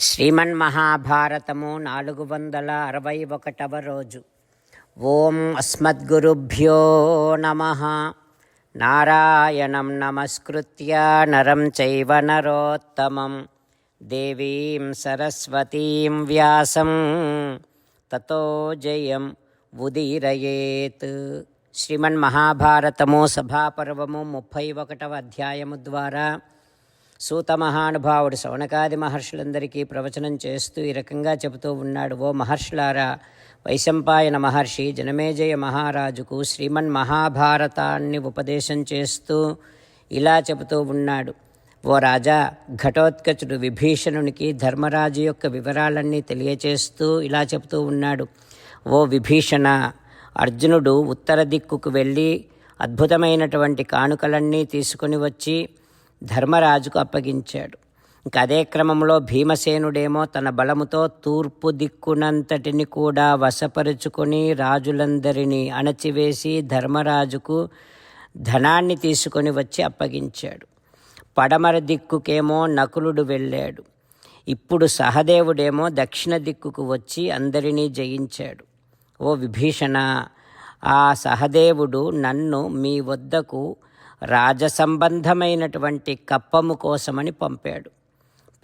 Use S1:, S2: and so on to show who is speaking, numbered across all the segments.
S1: శ్రీమన్మహాభారతము నాలుగు వందల అరవై ఒకటవ రోజు. ఓం అస్మద్గురుభ్యో నమ. నారాయణం నమస్కృత్య నరం చైవ నరోత్తమం. దేవీం సరస్వతీం వ్యాసం. తతో జయం ఉదీరయేత్. శ్రీమన్మహాభారతము సభాపర్వము ముప్పై ఒకటవ అధ్యాయము ద్వారా సూత మహానుభావుడు శవనకాది మహర్షులందరికీ ప్రవచనం చేస్తూ ఈ రకంగా చెబుతూ ఉన్నాడు. ఓ మహర్షులారా వైశంపాయన మహర్షి జనమేజయ మహారాజుకు శ్రీమన్ మహాభారతాన్ని ఉపదేశం చేస్తూ ఇలా చెబుతూ ఉన్నాడు. ఓ రాజా ఘటోత్కచుడు విభీషణునికి ధర్మరాజు యొక్క వివరాలన్నీ తెలియచేస్తూ ఇలా చెబుతూ ఉన్నాడు. ఓ విభీషణ అర్జునుడు ఉత్తర దిక్కుకు వెళ్ళి అద్భుతమైనటువంటి కానుకలన్నీ తీసుకొని వచ్చి ధర్మరాజుకు అప్పగించాడు. ఇంకా అదే క్రమంలో భీమసేనుడేమో తన బలముతో తూర్పు దిక్కునంతటిని కూడా వశపరుచుకొని రాజులందరినీ అణచివేసి ధర్మరాజుకు ధనాన్ని తీసుకొని వచ్చి అప్పగించాడు. పడమర దిక్కుకేమో నకులుడు వెళ్ళాడు. ఇప్పుడు సహదేవుడేమో దక్షిణ దిక్కుకు వచ్చి అందరినీ జయించాడు. ఓ విభీషణ ఆ సహదేవుడు నన్ను మీ వద్దకు రాజసంబంధమైనటువంటి కప్పము కోసమని పంపాడు.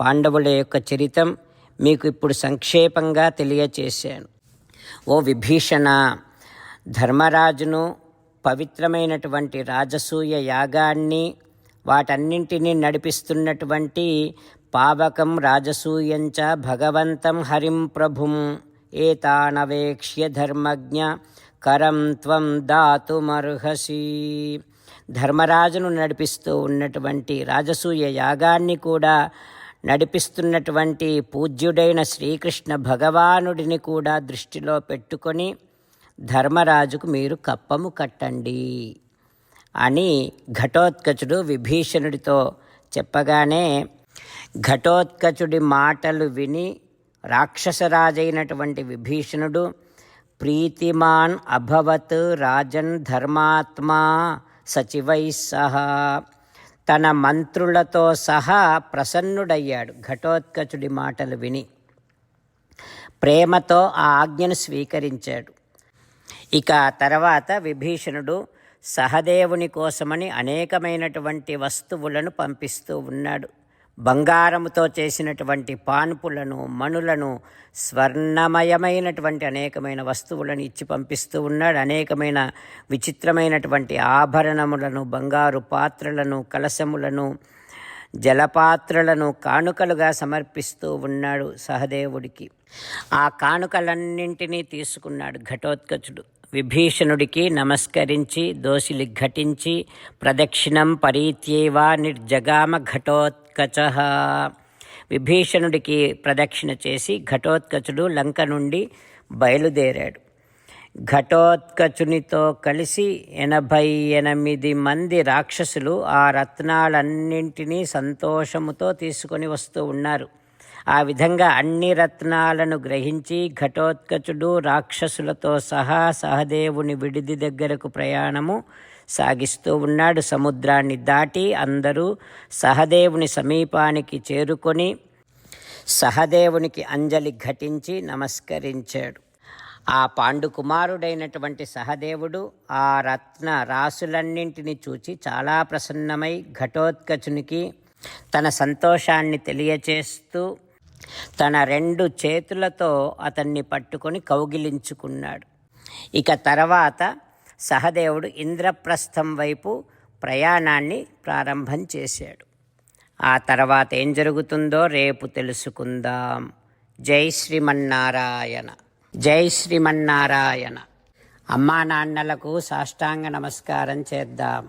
S1: పాండవుల యొక్క చరితం మీకు ఇప్పుడు సంక్షేపంగా తెలియచేశాను. ఓ విభీషణ ధర్మరాజును పవిత్రమైనటువంటి రాజసూయ యాగాన్ని వాటన్నింటినీ నడిపిస్తున్నటువంటి పావకం రాజసూయంచ భగవంతం హరిం ప్రభుం ఏతానవేక్ష్య ధర్మజ్ఞ కరం త్వం దాతుమర్హసి. ధర్మరాజును నడిపిస్తూ ఉన్నటువంటి రాజసూయ యాగాన్ని కూడా నడిపిస్తున్నటువంటి పూజ్యుడైన శ్రీకృష్ణ భగవానుడిని కూడా దృష్టిలో పెట్టుకొని ధర్మరాజుకు మీరు కప్పము కట్టండి అని ఘటోత్కచుడు విభీషణుడితో చెప్పగానే ఘటోత్కచుడి మాటలు విని రాక్షసరాజైనటువంటి విభీషణుడు ప్రీతిమాన్ అభవత్ రాజన్ ధర్మాత్మా సచివై సహా. తన మంత్రులతో సహా ప్రసన్నుడయ్యాడు ఘటోత్కచుడి మాటలు విని. ప్రేమతో ఆ ఆజ్ఞను స్వీకరించాడు. ఇక తర్వాత విభీషణుడు సహదేవుని కోసమని అనేకమైనటువంటి వస్తువులను పంపిస్తూ ఉన్నాడు. బంగారముతో చేసినటువంటి పాన్పులను మణులను స్వర్ణమయమైనటువంటి అనేకమైన వస్తువులను ఇచ్చి పంపిస్తూ ఉన్నాడు. అనేకమైన విచిత్రమైనటువంటి ఆభరణములను బంగారు పాత్రలను కలశములను జలపాత్రలను కానుకలుగా సమర్పిస్తూ ఉన్నాడు సహదేవుడికి. ఆ కానుకలన్నింటినీ తీసుకున్నాడు ఘటోత్కచుడు. విభీషణుడికి నమస్కరించి దోషిలి ఘటించి ప్రదక్షిణం పరీత్యేవా నిర్జగామ ఘటోత్కచ. విభీషణుడికి ప్రదక్షిణ చేసి ఘటోత్కచుడు లంక నుండి బయలుదేరాడు. ఘటోత్కచునితో కలిసి ఎనభై ఎనిమిది మంది రాక్షసులు ఆ రత్నాలన్నింటినీ సంతోషముతో తీసుకొని వస్తూ ఉన్నారు. ఆ విధంగా అన్ని రత్నాలను గ్రహించి ఘటోత్కచుడు రాక్షసులతో సహా సహదేవుని విడిది దగ్గరకు ప్రయాణము సాగిస్తూ ఉన్నాడు. సముద్రాన్ని దాటి అందరూ సహదేవుని సమీపానికి చేరుకొని సహదేవునికి అంజలి ఘటించి నమస్కరించాడు. ఆ పాండుకుమారుడైనటువంటి సహదేవుడు ఆ రత్న రాసులన్నింటినీ చూచి చాలా ప్రసన్నమై ఘటోత్కచునికి తన సంతోషాన్ని తెలియచేస్తూ తన రెండు చేతులతో అతన్ని పట్టుకొని కౌగిలించుకున్నాడు. ఇక తర్వాత సహదేవుడు ఇంద్రప్రస్థం వైపు ప్రయాణాన్ని ప్రారంభం చేశాడు. ఆ తర్వాత ఏం జరుగుతుందో రేపు తెలుసుకుందాం. జై శ్రీమన్నారాయణ. జై శ్రీమన్నారాయణ. అమ్మా నాన్నలకు సాష్టాంగ నమస్కారం చేద్దాం.